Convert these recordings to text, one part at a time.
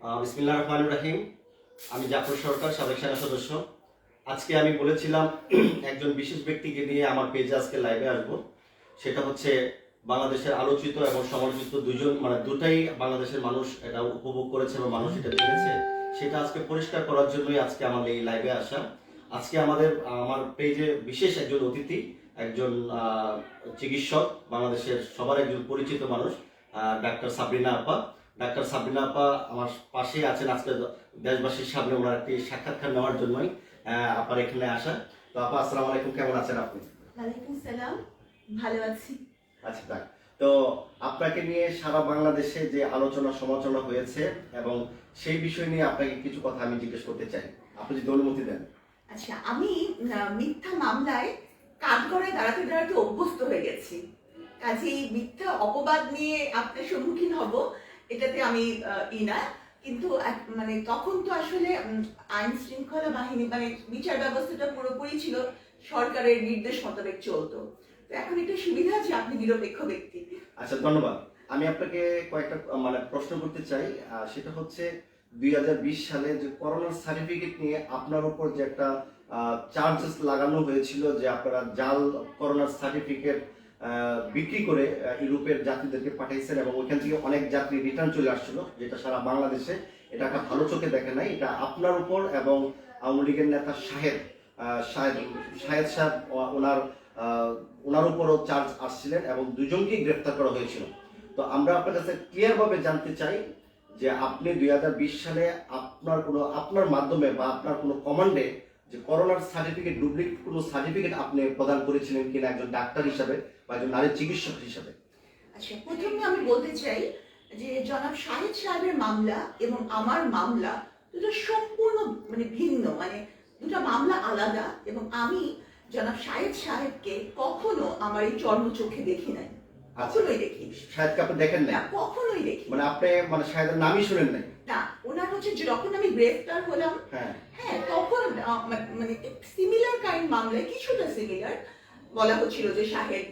আহ, বিসমিল্লাহ রহমান রাহিম। আমি জাফর সরকার সাবেক সেনা সদস্য। আজকে আমি বলেছিলাম একজন বিশেষ ব্যক্তিকে নিয়ে আমার পেজে আজকে লাইভে আসব। সেটা হচ্ছে বাংলাদেশের আলোচিত এবং সমালোচিত দুজন মানে দুটাই বাংলাদেশের মানুষ এটা উপভোগ করেছে এবং মানুষ এটা দেখেছে। সেটা আজকে পরিষ্কার করার জন্যই আজকে আমাদের এই লাইভে আসা। আজকে আমাদের আমার পেজে বিশেষ একজন অতিথি একজন চিকিৎসক বাংলাদেশের সবার একজন পরিচিত মানুষ ডাক্তার সাবরিনা আপা। ডাক্তার সাবিনা আপা আমার পাশেই আছেন আজকে দেশবাসীর সামনে ওনার একটি সাক্ষাৎকার নেওয়ার জন্যই আপার এখানে আসা। তো আপা আসসালামু আলাইকুম কেমন আছেন আপনি? ওয়ালাইকুম সালাম ভালো আছি। আচ্ছা যাক। তো আপনাকে নিয়ে সারা বাংলাদেশে যে আলোচনা সমালোচনা হয়েছে এবং সেই বিষয় নিয়ে আপনাকে কিছু কথা আমি জিজ্ঞেস করতে চাই। আপনি যদি অনুমতি দেন। আচ্ছা আমি মিথ্যা মামলায় কাঠগড়ায় দাঁড়াতে দাঁড়াতে অভ্যস্ত হয়ে গেছি। কাজেই মিথ্যা অপবাদ নিয়ে আপনার সম্মুখীন হব এটাতে আমি ই না। কিন্তু মানে তখন তো আসলে আইন শৃঙ্খলা বাহিনী মানে বিচার ব্যবস্থাটা পুরোপুরি ছিল সরকারের নির্দেশ মোতাবেক চলতো। তো এখন একটা সুবিধা আছে, আপনি নিরপেক্ষ ব্যক্তি। আচ্ছা ধন্যবাদ। আমি আপনাকে কয়েকটা মানে প্রশ্ন করতে চাই। সেটা হচ্ছে দুই হাজার বিশ সালে যে করোনার সার্টিফিকেট নিয়ে আপনার উপর যে একটা চার্জেস লাগানো হয়েছিল যে আপনারা জাল, করোনার সার্টিফিকেট বিক্রি করে ইউরোপের যাত্রীদেরকে পাঠিয়েছেন এবং ওইখান থেকে অনেক যাত্রী রিটার্ন চলে আসছিল, যেটা সারা বাংলাদেশে এটা একটা ভালো চোখে দেখে নাই। এটা আপনার উপর এবং আওয়ামী লীগের নেতা শাহেদ শাহেদ সাহেব ওনার ওনার উপরও চার্জ আসছিলেন এবং দুজনকেই গ্রেফতার করা হয়েছিল। তো আমরা আপনার কাছে ক্লিয়ারভাবে জানতে চাই যে আপনি দুই হাজার বিশ সালে আপনার কোনো, আপনার মাধ্যমে বা আপনার কোনো কমান্ডে যে করোনার সার্টিফিকেট ডুপ্লিকেট কোনো সার্টিফিকেট আপনি প্রদান করেছিলেন কিনা একজন ডাক্তার হিসাবে বা নারী চিকিৎসক হিসাবে। আচ্ছা প্রথমে আমি বলতে চাই যে জনাব শাহিদ সাহেবের মামলা এবং আমার মামলা দুটো সম্পূর্ণ মানে ভিন্ন মানে দুটো মামলা আলাদা এবং আমি জনাব শাহিদ সাহেবকে কখনো আমার এই চর্ম চোখে দেখি নাই আচ্ছা। কখনোই দেখি শাহেদকে আপনি দেখেন না কখনোই দেখি মানে আপনি মানে শাহেদের নামই শুনেন নাই? না ওনার হচ্ছে যখন আমি গ্রেফতার হলাম হ্যাঁ। হ্যাঁ তখন মানে সিমিলার কাইন্ড মামলায় কিছুটা সিমিলার বলা হচ্ছিল যে শাহেদ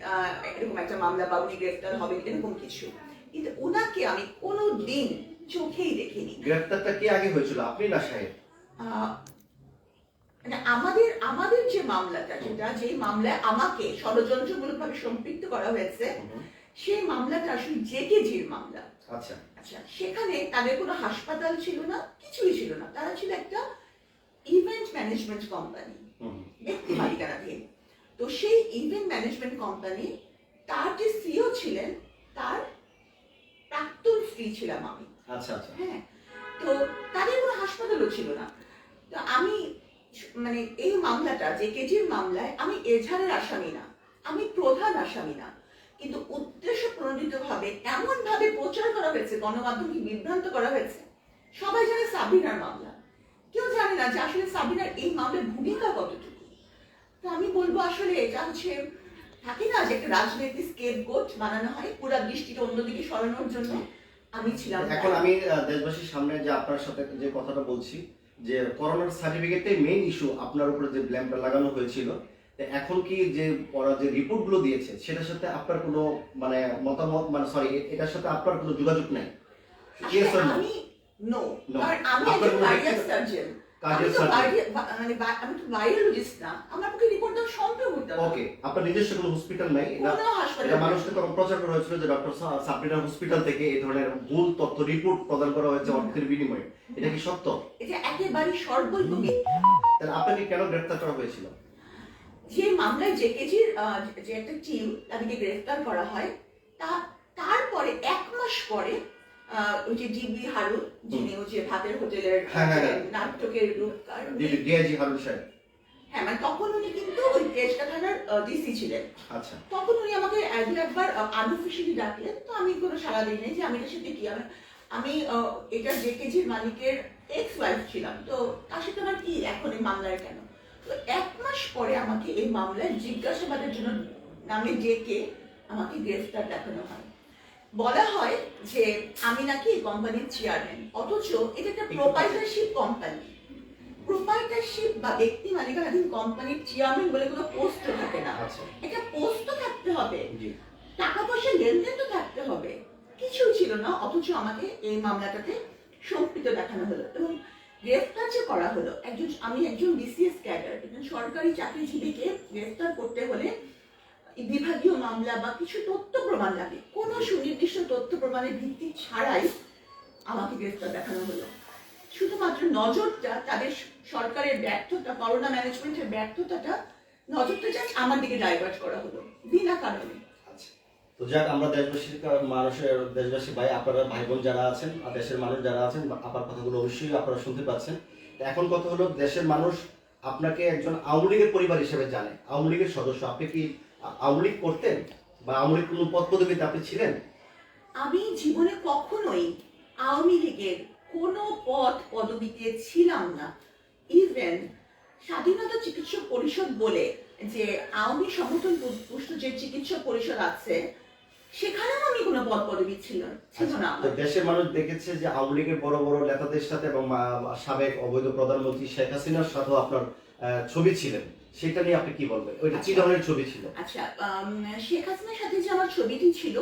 এরকম একটা মামলা বা উনি গ্রেফতার হবেন এরকম কিছু। কিন্তু ওনাকে আমি কোনো দিন চোখেই দেখিনি। গ্রেফতারটা কে আগে হয়েছিল আপনি না শাহেদ? মানে আমাদের আমাদের যে মামলাটা যেটা যে মামলায় আমাকে ষড়যন্ত্রমূলকভাবে সম্পৃক্ত করা হয়েছে সেই মামলাটা আসলে জেকেজির মামলা। আচ্ছা। আচ্ছা সেখানে তাদের কোনো হাসপাতাল ছিল না কিছুই ছিল না। তারা ছিল একটা ইভেন্ট ম্যানেজমেন্ট কোম্পানি ব্যক্তি মালিকানাধীন তো সেই ইভেন্ট ম্যানেজমেন্ট কোম্পানি তার যে সিও ছিলেন তার প্রাক্তন স্ত্রী ছিলাম আমি। আচ্ছা আচ্ছা। হ্যাঁ তো তাদের কোনো হাসপাতালও ছিল না। তো আমি মানে এই মামলাটা যে কেজির মামলায় আমি এজাহারের আসামি না আমি প্রধান আসামি না। কিন্তু উদ্দেশ্য প্রণোদিত ভাবে এমন ভাবে প্রচার করা হয়েছে গণমাধ্যমকে বিভ্রান্ত করা হয়েছে সবাই জানে সাবিনার মামলা। কেউ জানে না যে আসলে সাবিনার এই মামলার ভূমিকা কতটুকু। আমি বলব আসলে এটা হচ্ছে থাকে না যে একটা রাজনৈতিক স্কেপ গোট বানানো হয় পুরা দৃষ্টিটা অন্যদিকে সরানোর জন্য আমি ছিলাম এখন আমি দেশবাসীর সামনে যে আপনার সাথে যে কথাটা বলছি যে করোনার সার্টিফিকেটটাই মেইন ইস্যু আপনার উপরে যে ব্ল্যামটা লাগানো হয়েছিল এখন কি যে ওরা যে রিপোর্টগুলো দিয়েছে সেটার সাথে আপনার কোনো মানে মতামত মানে সরি এটার সাথে আপনার কোনো যোগাযোগ নাই? আমি নো কারণ আমি একজন সার্জন মানে আমি তো ভাইরোলজিস্ট না। আমার পক্ষে রিপোর্ট দেওয়া সম্ভব হতো ওকে আপনার নিজস্ব কোনো হসপিটাল নাই। এটা কোনো মানুষকে তখন প্রচার করা হয়েছিল যে ডক্টর সাবরিনা হসপিটাল থেকে এই ধরনের ভুল তথ্য রিপোর্ট প্রদান করা হয়েছে অর্থের বিনিময়ে। এটা কি সত্য? এটা একেবারে। তাহলে আপনাকে কেন গ্রেফতার করা হয়েছিল? যে মামলায় জেকেজির যে একটা টিম তাদেরকে গ্রেফতার করা হয় তা তারপরে এক মাস পরে ওই যে ডিবি হারুন যিনি ওই যে ভাতের হোটেলের হ্যাঁ, হ্যাঁ, হ্যাঁ। নাটকের রূপকার ডিআইজি হারুন সাহেব। হ্যাঁ মানে তখন উনি কিন্তু ওই কেসটা থানার ডিসি ছিলেন। আচ্ছা। তখন উনি আমাকে দু একবার আনঅফিসিয়ালি ডাকলেন। তো আমি কোনো সাড়া দিই নাই যে আমি এটার সাথে কি? আমি এটা যে কেজির মালিকের এক্স ওয়াইফ ছিলাম। তো তার সাথে আমার কি এখন এই মামলায় কেন? তো এক মাস পরে আমাকে এই মামলায় জিজ্ঞাসাবাদের জন্য নামে ডেকে আমাকে গ্রেফতার দেখানো হয়। বলা হয় যে আমি নাকি এই কোম্পানির চেয়ারম্যান অথচ এটা একটা প্রোপাইটারশিপ কোম্পানি প্রোপাইটারশিপ বা ব্যক্তি মালিকানাধীন কোম্পানির চেয়ারম্যান বলে কোনো পোস্ট থাকে না। আচ্ছা। একটা পোস্ট তো থাকতে হবে। টাকা পয়সা লেনদেন তো থাকতে হবে। কিছুই ছিল না অথচ আমাকে এই মামলাটাতে সম্পৃক্ত দেখানো হলো এবং গ্রেফতার যে করা হলো একজন আমি একজন বিসিএস ক্যাডার একজন সরকারি চাকরিজীবীকে গ্রেফতার করতে হলে বিভাগীয় মামলা বা কিছু তথ্য প্রমাণ লাগে। কোনো সুনির্দিষ্ট তথ্য প্রমাণের ভিত্তি ছাড়াই আমাকে গ্রেফতার দেখানো হলো। শুধুমাত্র নজরটা, তাদের সরকারের ব্যর্থতা, করোনা ম্যানেজমেন্টের ব্যর্থতাটা, নজরটা জাস্ট আমার দিকে ডাইভার্ট করা হলো, বিনা কারণে। আচ্ছা। তো যাক, আমরা দেশবাসীর মানুষের, দেশবাসী ভাই, আপনারা ভাই বোন যারা আছেন আর দেশের মানুষ যারা আছেন আপনার কথাগুলো অবশ্যই আপনারা শুনতে পাচ্ছেন। এখন কথা হলো, দেশের মানুষ আপনাকে একজন আওয়ামী লীগের পরিবার হিসেবে জানে, আওয়ামী লীগের সদস্য। আপনি কি আওয়ামী লীগ করতেন বা আওয়ামী লীগ কোনো পদ পদবিতে আপনি ছিলেন? আমি জীবনে কখনোই আওয়ামী লীগের কোনো পদ পদবিতে ছিলাম না। ইভেন স্বাধীনতা চিকিৎসক পরিষদ বলে যে আওয়ামী সমর্থন পুষ্ট যে চিকিৎসক পরিষদ আছে সেখানেও আমি কোনো পদ পদবি ছিল ছিল না আচ্ছা, দেশের মানুষ দেখেছে যে আওয়ামী লীগের বড় বড় নেতাদের সাথে এবং সাবেক অবৈধ প্রধানমন্ত্রী শেখ হাসিনার সাথেও আপনার ছবি ছিলেন। সেটা নিয়ে আপনি কি বলবেন? ওইটা কি আচ্ছা। ধরনের ছবি ছিল। আচ্ছা শেখ হাসিনার সাথে যে আমার ছবিটি ছিল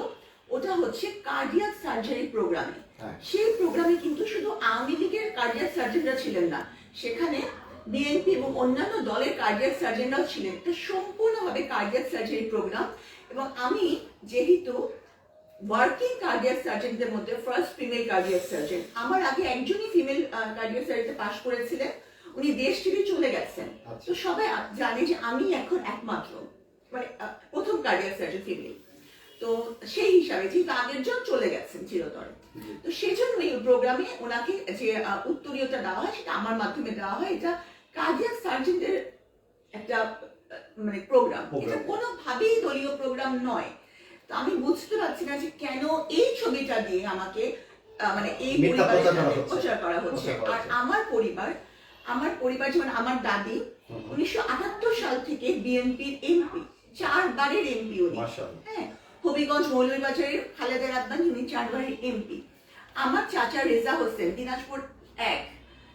ওটা হচ্ছে কার্ডিয়াক সার্জারি প্রোগ্রামে সেই প্রোগ্রামে কিন্তু শুধু আওয়ামী লীগের কার্ডিয়াক সার্জনরা ছিলেন না সেখানে বিএনপি এবং অন্যান্য দলের কার্ডিয়াক সার্জনরাও ছিলেন। এটা সম্পূর্ণভাবে কার্ডিয়াক সার্জারি প্রোগ্রাম এবং আমি যেহেতু ওয়ার্কিং কার্ডিয়াক সার্জনদের মধ্যে ফার্স্ট ফিমেল কার্ডিয়াক সার্জন আমার আগে একজনই ফিমেল কার্ডিয়াক সার্জারিতে পাশ করেছিলেন। উনি দেশ ছেড়ে চলে গেছেন। আচ্ছা। তো সবাই জানে যে আমি এখন একমাত্র মানে প্রথম কার্ডিয়াক সার্জন ফিমেল তো সেই হিসাবে যেহেতু আগের জন চলে গেছেন চিরতরে। তো সেই জন্য এই প্রোগ্রামে ওনাকে যে আহ, উত্তরীয়তা দেওয়া হয় সেটা আমার মাধ্যমে দেওয়া হয়। এটা কার্ডিয়াক সার্জনদের একটা মানে প্রোগ্রাম এটা কোনোভাবেই দলীয় প্রোগ্রাম নয়। তো আমি বুঝতে পারছি না যে কেন এই ছবিটা দিয়ে আমাকে মানে এই পরিবারের প্রচার করা হচ্ছে। আর আমার পরিবার আমার পরিবার যেমন আমার দাদি। উনিশশো সাল থেকে বিএনপির এমপি চারবারের এমপি উনি। হ্যাঁ হবিগঞ্জ মৌলভীবাজারের খালেদা রাব্বানি উনি চারবারের এমপি। আমার চাচা রেজা হোসেন দিনাজপুর এক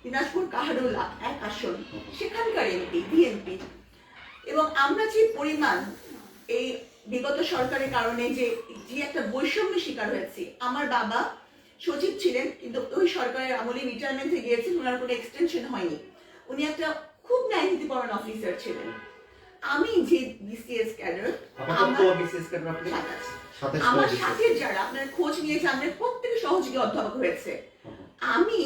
দিনাজপুর কাহারোলা এক আসন সেখানকার এমপি বিএনপি। এবং আমরা যে পরিমাণ এই বিগত সরকারের কারণে যে যে একটা বৈষম্য শিকার হয়েছি আমার বাবা সচিব ছিলেন কিন্তু ওই সরকারের আমলে রিটায়ারমেন্টে গিয়েছেন ওনার কোনো এক্সটেনশন হয়নি। উনি একটা খুব ন্যায়নীতিপরণ অফিসার ছিলেন। আমি যে বিসিএস ক্যাডার আমার বিসিএস ক্যাডার আপনি সাতাশ। সাতাশ আমার সাথে যারা আপনার খোঁজ নিয়ে জানবেন প্রত্যেকে সহযোগী অধ্যাপক হয়েছে। আমি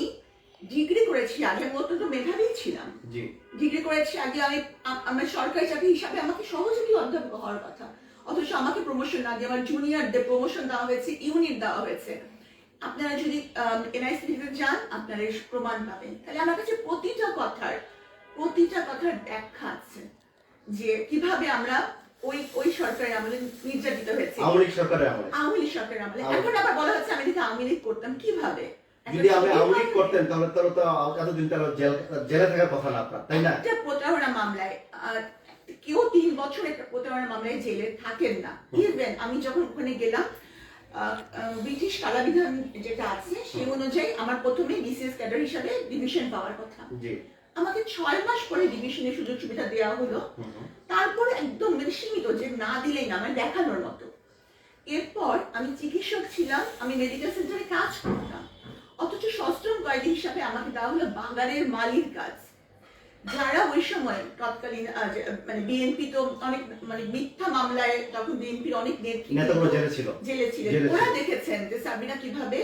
ডিগ্রি করেছি আগে মতো তো মেধাবী ছিলাম। জি। ডিগ্রি করেছি আগে আমি আমার সরকারি চাকরি হিসাবে আমাকে সহযোগী অধ্যাপক হওয়ার কথা। অথচ আমাকে প্রমোশন না দিয়ে আমার জুনিয়রদের প্রমোশন দেওয়া হয়েছে ইউনিট দেওয়া হয়েছে। আপনারা যদি এনআইসি যান আপনারা প্রমাণ পাবেন। তাহলে আমার কাছে প্রতিটা কথার প্রতিটা কথার ব্যাখ্যা আছে যে কীভাবে আমরা ওই ওই সরকারের আমলে নির্যাতিত হয়েছে। আওয়ামী লীগ সরকারের আমলে। আওয়ামী লীগ সরকারের আমলে। এখন আবার বলা হচ্ছে আমি যদি আওয়ামী লীগ করতাম কীভাবে? যদি আপনি আওয়ামী লীগ করতেন তাহলে তাহলে তো এতদিন জেল জেলে থাকার কথা না আপনার তাই না? একটা প্রতারণা মামলায় কেউ তিন বছর একটা প্রতারণা মামলায় জেলে থাকেন না। ইভেন আমি যখন ওখানে গেলাম ব্রিটিশ কারাবিধান যেটা আছে সেই অনুযায়ী আমার প্রথমে বিসিএস ক্যাডার হিসাবে ডিভিশন পাওয়ার কথা। আমাকে ছয় মাস পরে ডিভিশনের সুযোগ সুবিধা দেওয়া হলো। তারপর একদম মানে সীমিত যে না দিলেই না মানে দেখানোর মতো। এরপর আমি চিকিৎসক ছিলাম আমি মেডিকেল সেন্টারে কাজ করতাম। অথচ সশ্রম কয়েদি হিসাবে আমাকে দেওয়া হলো বাগানের মালির কাজ। যারা ওই সময় তৎকালীন মানে বিএনপি তো অনেক মানে মিথ্যা মামলায় তখন বিএনপির অনেক নেতৃত্ব জেলে ছিল। জেলে ছিলেন ওরা দেখেছেন যে সাবিনা কীভাবে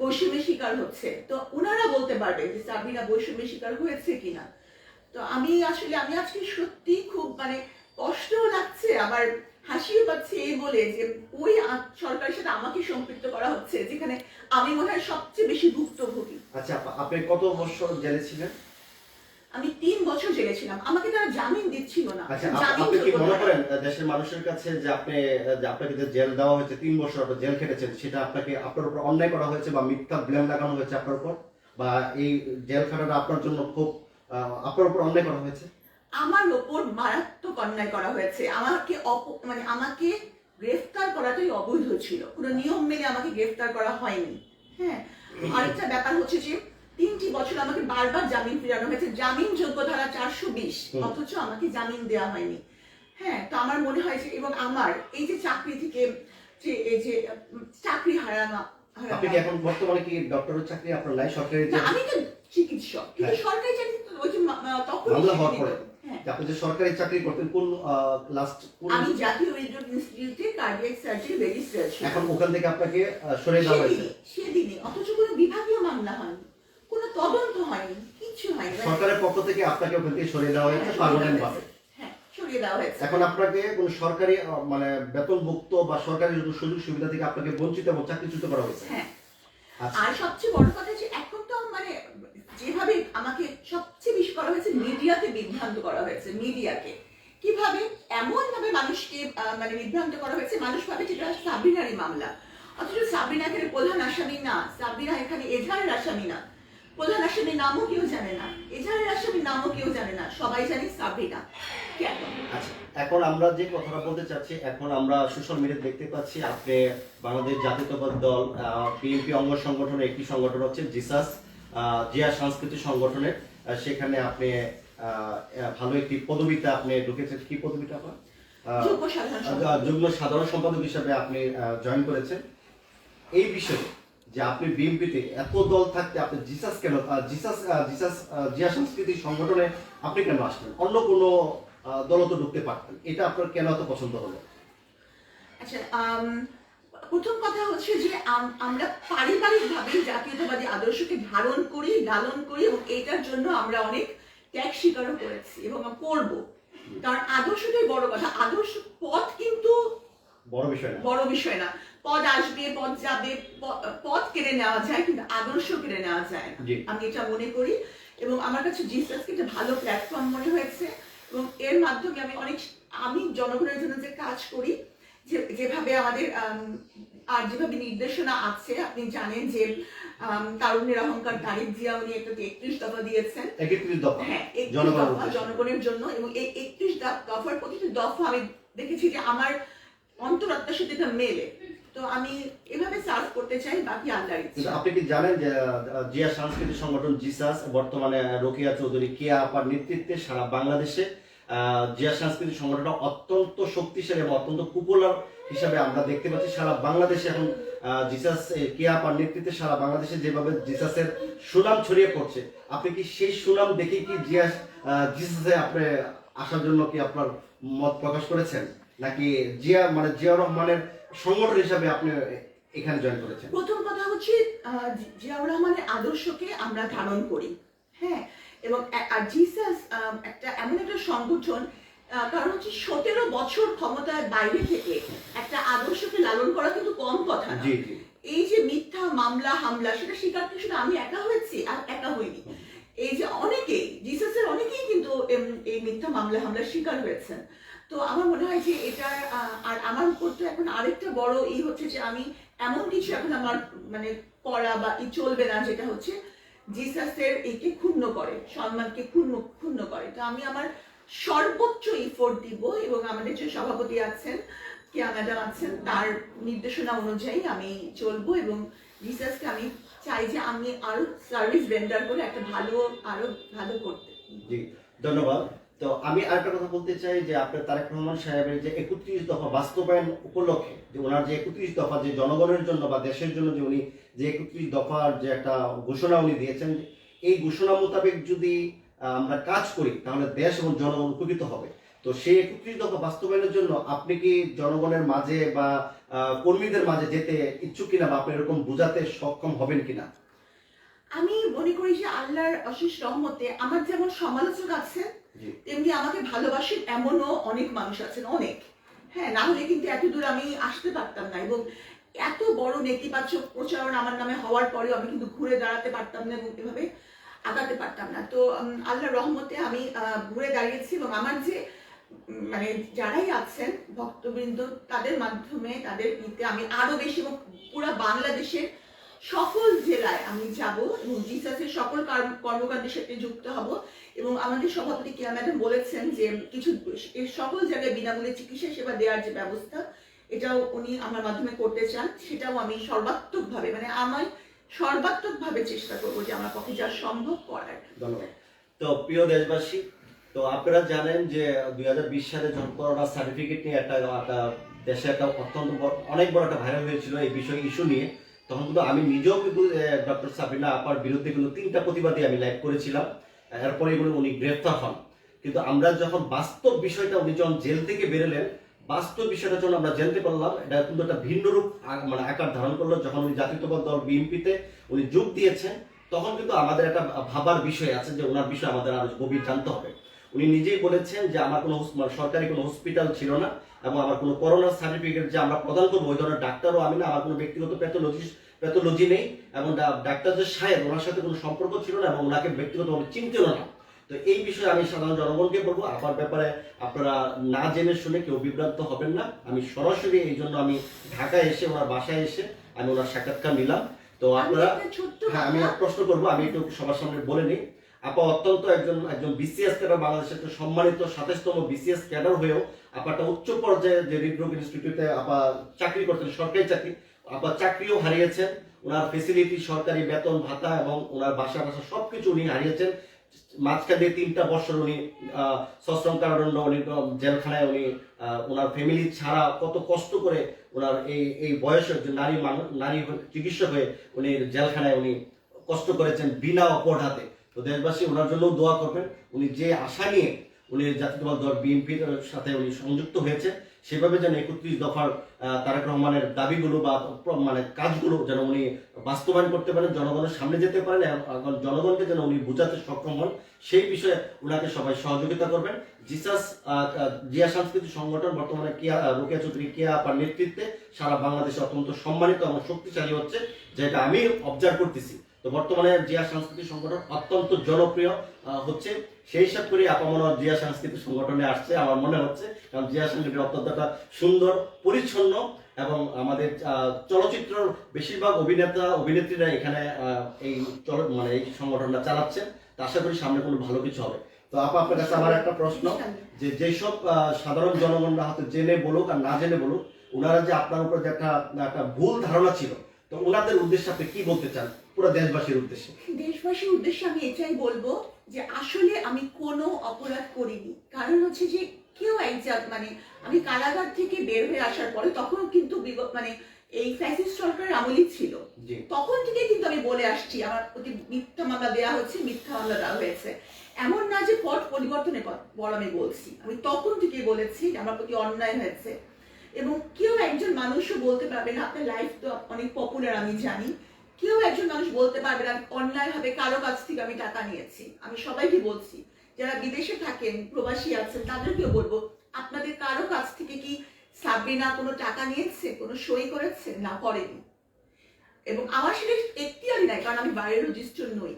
বৈষম্যের শিকার হচ্ছে। তো ওনারা বলতে পারবে যে সাবিনা বৈষম্যের শিকার হয়েছে কিনা। তো আমি আসলে আমি আজকে সত্যি খুব মানে কষ্টও লাগছে আবার হাসিও পাচ্ছে এই বলে যে ওই সরকারের সাথে আমাকে সম্পৃক্ত করা হচ্ছে যেখানে আমি মনে হয় সবচেয়ে বেশি ভুক্তভোগী। আচ্ছা আপনি কত বছর জেলে ছিলেন? আমি তিন বছর জেলে ছিলাম আমাকে তারা জামিন দিচ্ছিল না। আচ্ছা আপনি কি মনে করেন দেশের মানুষের কাছে যে আপনি আপনাকে যে জেল দেওয়া হয়েছে তিন বছর আপনি জেল খেটেছেন সেটা আপনাকে আপনার উপর অন্যায় করা হয়েছে বা মিথ্যা ব্লেম লাগানো হয়েছে আপনার উপর? বা এই জেল খাটাটা আপনার জন্য খুব আপনার উপর অন্যায় করা হয়েছে? আমার ওপর মারাত্মক অন্যায় করা হয়েছে। আমাকে মানে আমাকে গ্রেফতার করাটাই অবৈধ ছিল। কোনো নিয়ম মেনে আমাকে গ্রেফতার করা হয়নি। হ্যাঁ আরেকটা ব্যাপার হচ্ছে যে তিনটি বছর আমাকে বারবার জামিন ফিরানো হয়েছে। জামিন যোগ্য ধারা চারশো বিশ। অথচ আমাকে জামিন দেওয়া হয়নি। হ্যাঁ তো আমার মনে হয় যে এবং আমার এই যে চাকরি থেকে যে এই যে চাকরি হারানো আপনি কি এখন বর্তমানে কি ডক্টরের চাকরি আপনার নাই? সরকারি আমি তো চিকিৎসক। কিন্তু হ্যাঁ। সরকারি চাকরি ওই যে তখন মামলা হওয়ার পরে। হ্যাঁ। আপনি যে সরকারি চাকরি করতেন কোন লাস্ট আমি জাতীয় ইনস্টিটিউটে কার্ডিয়াক সার্জারি রেজিস্ট্রার ছিলাম। এখন ওখান থেকে আপনাকে সরিয়ে দেওয়া হয়েছে। সেদিনই। অথচ কোনো বিভাগীয় মামলা হয়নি। কোনো তদন্ত হয়নি কিছু হয়নি। মানে- সরকারের পক্ষ থেকে আপনাকে ওখান থেকে সরিয়ে দেওয়া হয়েছে হ্যাঁ, পার্মানেন্ট ভাবে। হ্যাঁ এখন আপনাকে কোন সরকারি মানে বেতনভুক্ত বা সরকারি সুযোগ সুবিধা থেকে আপনাকে বঞ্চিত এবং চাকরিচ্যুত করা হয়েছে? হ্যাঁ। আচ্ছা। আর সবচেয়ে বড় কথা যে এখন তো মানে যেভাবে আমাকে সবচেয়ে বেশি করা হয়েছে মিডিয়াতে বিভ্রান্ত করা হয়েছে মিডিয়াকে। কীভাবে? এমন ভাবে মানুষকে মানে বিভ্রান্ত করা হয়েছে মানুষ ভাবে যেটা সাবিনারই মামলা। অথচ সাবিনা এখানে প্রধান আসামি না সাবিনা এখানে এজাহারের আসামি না। প্রধান আসামির নামও কেউ জানে না। এজাহারের আসামির নামও কেউ জানে না। সবাই জানে সাবিনা কেন? আচ্ছা এখন আমরা যে কথাটা বলতে চাচ্ছি এখন আমরা সোশ্যাল মিডিয়া দেখতে পাচ্ছি আপনি বাংলাদেশ জাতীয়তাবাদ দল বিএনপি অঙ্গ সংগঠনের একটি সংগঠন হচ্ছে জিসাস জিয়া সাংস্কৃতিক সংগঠনের। সেখানে আপনি ভালো একটি পদবিতে আপনি ঢুকেছেন। কি পদবিটা আপনার। যুগ্ম সাধারণ সম্পাদক। হিসাবে আপনি জয়েন করেছেন। এই বিষয়ে যে আপনি বিএনপিতে এত দল থাকতে আপনি জিসাস কেন জিসাস জিসাস জিয়া সাংস্কৃতিক সংগঠনে আপনি কেন আসলেন? অন্য কোনো দল তো ঢুকতে পারতেন। এটা আপনার কেন এত পছন্দ হলো? আচ্ছা প্রথম কথা হচ্ছে যে আম- আমরা পারিবারিকভাবে জাতীয়তাবাদী আদর্শকে ধারণ করি, লালন করি এবং এটার জন্য আমরা অনেক ত্যাগ স্বীকারও করেছি এবং করব। কারণ আদর্শটাই বড় কথা। আদর্শ পথ কিন্তু বড় বিষয় না। বড় বিষয় না। পদ আসবে পদ যাবে পদ কেড়ে নেওয়া যায় কিন্তু আদর্শ কেড়ে নেওয়া যায় না। আমি এটা মনে করি এবং আমার কাছে জিসাসকে একটা ভালো প্ল্যাটফর্ম মনে হয়েছে এবং এর মাধ্যমে আমি অনেক আমি জনগণের জন্য যে কাজ করি যেভাবে আমাদের আম, আর যেভাবে নির্দেশনা আছে আপনি জানেন যে আম, তারুণ্যের অহংকার তারিখ জিয়া উনি একটা একত্রিশ দফা দিয়েছেন। হ্যাঁ জনগণের জন্য এবং এই একত্রিশ দফার প্রতিটি দফা আমি দেখেছি যে আমার অন্তরাত্মার সাথে এটা মেলে। তো আমি এভাবে সার্ভ করতে চাই বাকি আল্লাহর ইচ্ছা। আপনি কি জানেন যে জিয়া সাংস্কৃতিক সংগঠন জিসাস, বর্তমানে রোকিয়া চৌধুরী কিয়া আপার নেতৃত্বে সারা বাংলাদেশে জিয়া সাংস্কৃতিক সংগঠনটা অত্যন্ত শক্তিশালী এবং অত্যন্ত পপুলার হিসাবে আমরা দেখতে পাচ্ছি সারা বাংলাদেশে এখন জিসাস কিয়া আপার নেতৃত্বে সারা বাংলাদেশে যেভাবে জিসাসের সুনাম ছড়িয়ে পড়ছে, আপনি কি সেই সুনাম দেখে কি জিয়া জিসাসে আপনি আসার জন্য কি আপনার মত প্রকাশ করেছেন? নাকি জিয়া মানে জিয়া রহমানের সংগঠন হিসাবে আপনি এখানে জয়েন করেছেন? প্রথম কথা হচ্ছে আহ, জি- জিয়াউর রহমানের আদর্শকে আমরা ধারণ করি হ্যাঁ? এবং আর জিসাস একটা এমন একটা সংগঠন কারণ হচ্ছে সতেরো বছর ক্ষমতার বাইরে থেকে একটা আদর্শকে লালন করা কিন্তু কম কথা না। এই যে মিথ্যা মামলা হামলা সেটা স্বীকার কি শুধু আমি একা হয়েছি? আর একা হইনি। এই যে অনেকেই জিসাসের অনেকেই কিন্তু এই মিথ্যা মামলা হামলার শিকার হয়েছেন। তো আমার মনে হয় যে এটা আর আমার উপর তো এখন আরেকটা বড় ই হচ্ছে যে আমি এমন কিছু এখন আমার মানে করা বা ই চলবে না, যেটা হচ্ছে জিসাসের একে ক্ষুণ্ণ করে সম্মানকে ক্ষুণ্ণ ক্ষুণ্ণ করে। তো আমি আমার সর্বোচ্চ ইফোর্ট দিব এবং আমাদের যে সভাপতি আছেন কেয়া ম্যাডাম আছেন, তার নির্দেশনা অনুযায়ী আমি চলবো এবং রিসার্চকে আমি চাই যে আমি আরও সার্ভিস রেন্ডার করে একটা ভালো, আরও ভালো করতে। জি, ধন্যবাদ। তো আমি আরেকটা কথা বলতে চাই যে আপনার তারেক রহমান সাহেবের যে একত্রিশ দফা বাস্তবায়ন উপলক্ষে, যে ওনার যে একত্রিশ দফা যে জনগণের জন্য বা দেশের জন্য যে উনি যে একত্রিশ দফার যে একটা ঘোষণা উনি দিয়েছেন, এই ঘোষণা মোতাবেক যদি আমরা কাজ করি, তাহলে দেশ এবং জনগণ উপকৃত হবে। তো সেই একত্রিশ দফা বাস্তবায়নের জন্য আপনি কি জনগণের মাঝে বা কর্মীদের মাঝে যেতে ইচ্ছুক কিনা বা আপনি এরকম বোঝাতে সক্ষম হবেন কিনা? আমি মনে করি যে আল্লাহর অশেষ রহমতে আমার যেমন সমালোচক আছে তেমনি আমাকে ভালোবাসেন এমনও অনেক মানুষ আছেন অনেক। হ্যাঁ না হলে কিন্তু এত দূর আমি আসতে পারতাম না এবং এত বড় নেতিবাচক প্রচারণ আমার নামে হওয়ার পরেও আমি কিন্তু ঘুরে দাঁড়াতে পারতাম না এবং এভাবে আগাতে পারতাম না। তো আল্লাহর রহমতে আমি ঘুরে দাঁড়িয়েছি এবং আমার যে মানে যারাই আছেন ভক্তবৃন্দ তাদের মাধ্যমে তাদের ইতে আমি আরও বেশি এবং পুরো বাংলাদেশের সকল জেলায় আমি যাব এবং জিসাসের সকল কর্ম- কর্মকাণ্ডের সাথে যুক্ত হব এবং আমাদের সভাপতি কিয়া ম্যাডাম বলেছেন যে কিছু সকল জায়গায় বিনামূল্যে চিকিৎসা সেবা দেওয়ার যে ব্যবস্থা, এটাও উনি আমার মাধ্যমে করতে চান, সেটাও আমি সর্বাত্মকভাবে মানে আমি সর্বাত্মকভাবে চেষ্টা করব যে আমার পক্ষে যা সম্ভব করার। তো প্রিয় দেশবাসী, তো আপনারা জানেন যে দুই হাজার বিশ সালে যখন করোনা সার্টিফিকেট নিয়ে একটা দেশে একটা অত্যন্ত অনেক বড় একটা ভাইরাল হয়েছিল এই বিষয় ইস্যু নিয়ে। তখন কিন্তু আমি নিজেও কিন্তু ডক্টর সাবিনা আপার বিরুদ্ধে কিন্তু তিনটা প্রতিবাদী আমি লাইভ করেছিলাম। এরপরে এগুলো উনি গ্রেফতার হন। কিন্তু আমরা যখন বাস্তব বিষয়টা উনি যখন জেল থেকে বেরোলেন, বাস্তব বিষয়টা যখন আমরা জানতে পারলাম, এটা কিন্তু একটা ভিন্ন রূপ মানে আকার ধারণ করল। যখন উনি জাতীয়তাবাদ দল বিএনপিতে উনি যোগ দিয়েছেন, তখন কিন্তু আমাদের একটা ভাবার বিষয় আছে যে ওনার বিষয়ে আমাদের আরও গভীর জানতে হবে। উনি নিজেই বলেছেন যে আমার কোনো মানে সরকারি কোনো হসপিটাল ছিল না। এবং আমার কোনো করোনা সার্টিফিকেট যে আমরা প্রদান করব ওই ধরনের ডাক্তারও আমি না আমার কোনো ব্যক্তিগত প্যাথোলজি প্যাথোলজি নেই এবং ডাক্তার যে সাহেব ওনার সাথে কোনো সম্পর্ক ছিল না এবং ওনাকে ব্যক্তিগতভাবে চিনতেও না। তো এই বিষয়ে আমি সাধারণ জনগণকে বলব আমার ব্যাপারে আপনারা না জেনে শুনে কেউ বিভ্রান্ত হবেন না। আমি সরাসরি এই জন্য আমি ঢাকায় এসে ওনার বাসায় এসে আমি ওনার সাক্ষাৎকার নিলাম। তো আপনারা হ্যাঁ আমি প্রশ্ন করব আমি একটু সবার সামনে বলে নিই। আপা অত্যন্ত একজন একজন বিসিএস ক্যাডার বাংলাদেশের সম্মানিত সাতাশতম বিসিএস ক্যাডার হয়েও আপা একটা উচ্চ পর্যায়ে যে হৃদরোগ ইনস্টিটিউটে আপা চাকরি করতেন, সরকারি চাকরি, আপা চাকরিও হারিয়েছেন। ওনার ফেসিলিটি সরকারি বেতন, ভাতা এবং ওনার বাসা বাসা সবকিছু উনি হারিয়েছেন। মাঝখান তিনটা বছর উনি সশ্রম কারাদণ্ড উনি জেলখানায় উনি ওনার ফ্যামিলি ছাড়া কত কষ্ট করে ওনার এই এই বয়সে একজন নারী মানুষ নারী চিকিৎসক হয়ে উনি জেলখানায় উনি কষ্ট করেছেন বিনা অপরাধে। তো দেশবাসী ওনার জন্য দোয়া করবেন। উনি যে আশা নিয়ে উনি জাতীয়তাবাদ দল বিএনপির সাথে উনি সংযুক্ত হয়েছে, সেভাবে যেন একত্রিশ দফার তারেক রহমানের দাবিগুলো বা মানে কাজগুলো যেন উনি বাস্তবায়ন করতে পারেন, জনগণের সামনে যেতে পারেন এবং জনগণকে যেন উনি বোঝাতে সক্ষম হন, সেই বিষয়ে ওনাকে সবাই সহযোগিতা করবেন। জিসাস জিয়া সাংস্কৃতিক সংগঠন বর্তমানে কিয়া রোকেয়া চৌধুরী কিয়া আপার নেতৃত্বে সারা বাংলাদেশে অত্যন্ত সম্মানিত এবং শক্তিশালী হচ্ছে, যেটা আমি অবজার্ভ করতেছি। তো বর্তমানে জিয়া সাংস্কৃতিক সংগঠন অত্যন্ত জনপ্রিয় হচ্ছে। সেই হিসাব করে আপামন জিয়া সাংস্কৃতিক সংগঠনে আসছে আমার মনে হচ্ছে। কারণ জিয়া সাংস্কৃতিক অত্যন্ত একটা সুন্দর পরিচ্ছন্ন এবং আমাদের আহ, চলচ্চিত্রের বেশিরভাগ অভিনেতা অভিনেত্রীরা এখানে এই চল মানে এই সংগঠনটা চালাচ্ছেন। তা আশা করি সামনে কোনো ভালো কিছু হবে। তো আপা আপনার কাছে আমার একটা প্রশ্ন যে যেসব সাধারণ জনগণরা হয়তো জেনে বলুক আর না জেনে বলুক ওনারা যে আপনার উপর যে একটা একটা ভুল ধারণা ছিল তো ওনাদের উদ্দেশ্যে আপনি কি বলতে চান? পুরো দেশবাসীর উদ্দেশ্যে। দেশবাসীর উদ্দেশ্যে আমি এটাই বলব যে আসলে আমি কোনো অপরাধ করিনি। কারণ হচ্ছে যে কেউ একজাত মানে আমি কারাগার থেকে বের হয়ে আসার পরে তখনও কিন্তু মানে এই ফ্যাসিস্ট সরকারের আমলই ছিল। তখন থেকে কিন্তু আমি বলে আসছি আমার প্রতি মিথ্যা মামলা দেওয়া হচ্ছে মিথ্যা মামলা দেওয়া হয়েছে। এমন না যে পট পরিবর্তনের পর আমি বলছি। আমি তখন থেকে বলেছি যে আমার প্রতি অন্যায় হয়েছে। এবং কেউ একজন মানুষও বলতে পারবে না আপনার লাইফ তো অনেক পপুলার আমি জানি। কেউ একজন মানুষ বলতে পারবে না অন্যায় ভাবে কারও কাছ থেকে আমি টাকা নিয়েছি। আমি সবাইকে বলছি, যারা বিদেশে থাকেন, প্রবাসী আছেন, তাদেরকেও বলব, আপনাদের কারও কাছ থেকে কি সাবরিনা কোনো টাকা নিয়েছে, কোনো সই করেছে? না, করেনি। এবং আমার সেটা এখতিয়ারই নাই, কারণ আমি বাইরের রেজিস্টার নই।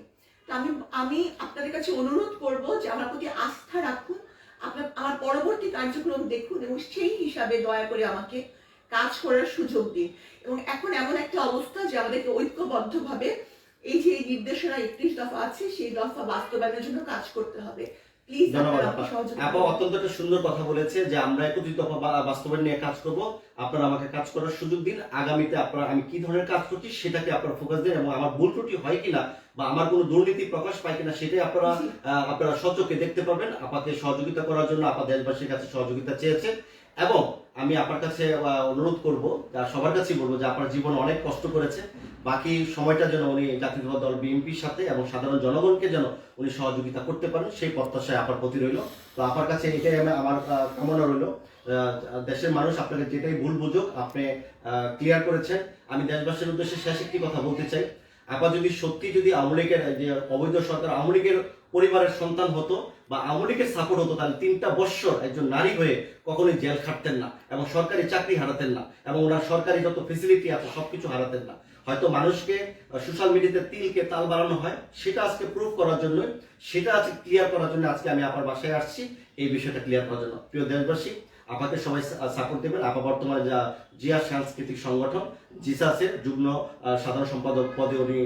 তো আমি আমি আপনাদের কাছে অনুরোধ করব যে আমার প্রতি আস্থা রাখুন, আপনার, আমার পরবর্তী কার্যক্রম দেখুন এবং সেই হিসাবে দয়া করে আমাকে কাজ করার সুযোগ দিন এবং এখন এমন একটা অবস্থা যে আমাদেরকে ঐক্যবদ্ধভাবে এই যে নির্দেশনা একত্রিশ দফা আছে, সেই দফা বাস্তবায়নের জন্য কাজ করতে হবে। আপা। অত্যন্ত একটা সুন্দর কথা বলেছে যে আমরা একত্রিত বাস্তবায়ন নিয়ে কাজ করব। আপনারা আমাকে কাজ করার সুযোগ দিন। আগামীতে আপনারা আমি কি ধরনের কাজ করছি সেটাকে আপনারা ফোকাস দিন এবং আমার ভুল ত্রুটি হয় কিনা বা আমার কোনো দুর্নীতি প্রকাশ পায় কিনা সেটাই আপনারা আপনারা সচকে দেখতে পাবেন আপাকে সহযোগিতা করার জন্য আপা দেশবাসীর কাছে সহযোগিতা চেয়েছেন। এবং আমি আপনার কাছে অনুরোধ করব সবার কাছেই বলব যে আপনার জীবন অনেক কষ্ট করেছে। বাকি সময়টা যেন উনি জাতীয়তাবাদ দল বিএনপির সাথে এবং সাধারণ জনগণকে যেন উনি সহযোগিতা করতে পারেন, সেই প্রত্যাশায় আপনার প্রতি রইল। তো আপনার কাছে এটাই আমি আমার কামনা রইল। দেশের মানুষ আপনাকে যেটাই ভুল বুঝুক, আপনি ক্লিয়ার করেছেন। আমি দেশবাসীর উদ্দেশ্যে শেষ একটি কথা বলতে চাই। আপা যদি সত্যি যদি আওয়ামী লীগের যে অবৈধ সরকার আওয়ামী লীগের পরিবারের সন্তান হতো বা আওয়ামী লীগের সাপোর্ট হতো তাহলে তিনটা বৎসর একজন নারী হয়ে কখনোই জেল খাটতেন না এবং সরকারি চাকরি হারাতেন না এবং ওনার সরকারি যত ফেসিলিটি আছে, সবকিছু হারাতেন না। হয়তো মানুষকে সোশ্যাল মিডিয়াতে তিলকে তাল বাড়ানো হয়, সেটা আজকে প্রুফ করার জন্য সেটা আজকে ক্লিয়ার করার জন্য আজকে আমি আপনার বাসায় আসছি, এই বিষয়টা ক্লিয়ার করার জন্য। প্রিয় দেশবাসী, আপনাকে সবাই সাপোর্ট দেবেন। আপা বর্তমানে যা জিয়া সাংস্কৃতিক সংগঠন, জিসাসের যুগ্ম সাধারণ সম্পাদক পদে উনি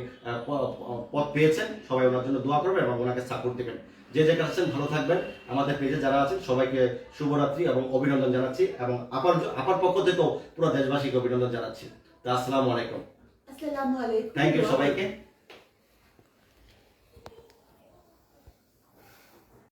পদ পেয়েছেন। সবাই ওনার জন্য দোয়া করবেন এবং ওনাকে সাপোর্ট দেবেন। যে যে আছেন ভালো থাকবেন। আমাদের পেজে যারা আছেন সবাইকে শুভরাত্রি এবং অভিনন্দন জানাচ্ছি এবং আপার আপার পক্ষ থেকেও পুরো দেশবাসীকে অভিনন্দন জানাচ্ছি। তো আসসালামু আলাইকুম। আসসালামু আলাইকুম। থ্যাংক ইউ সবাইকে।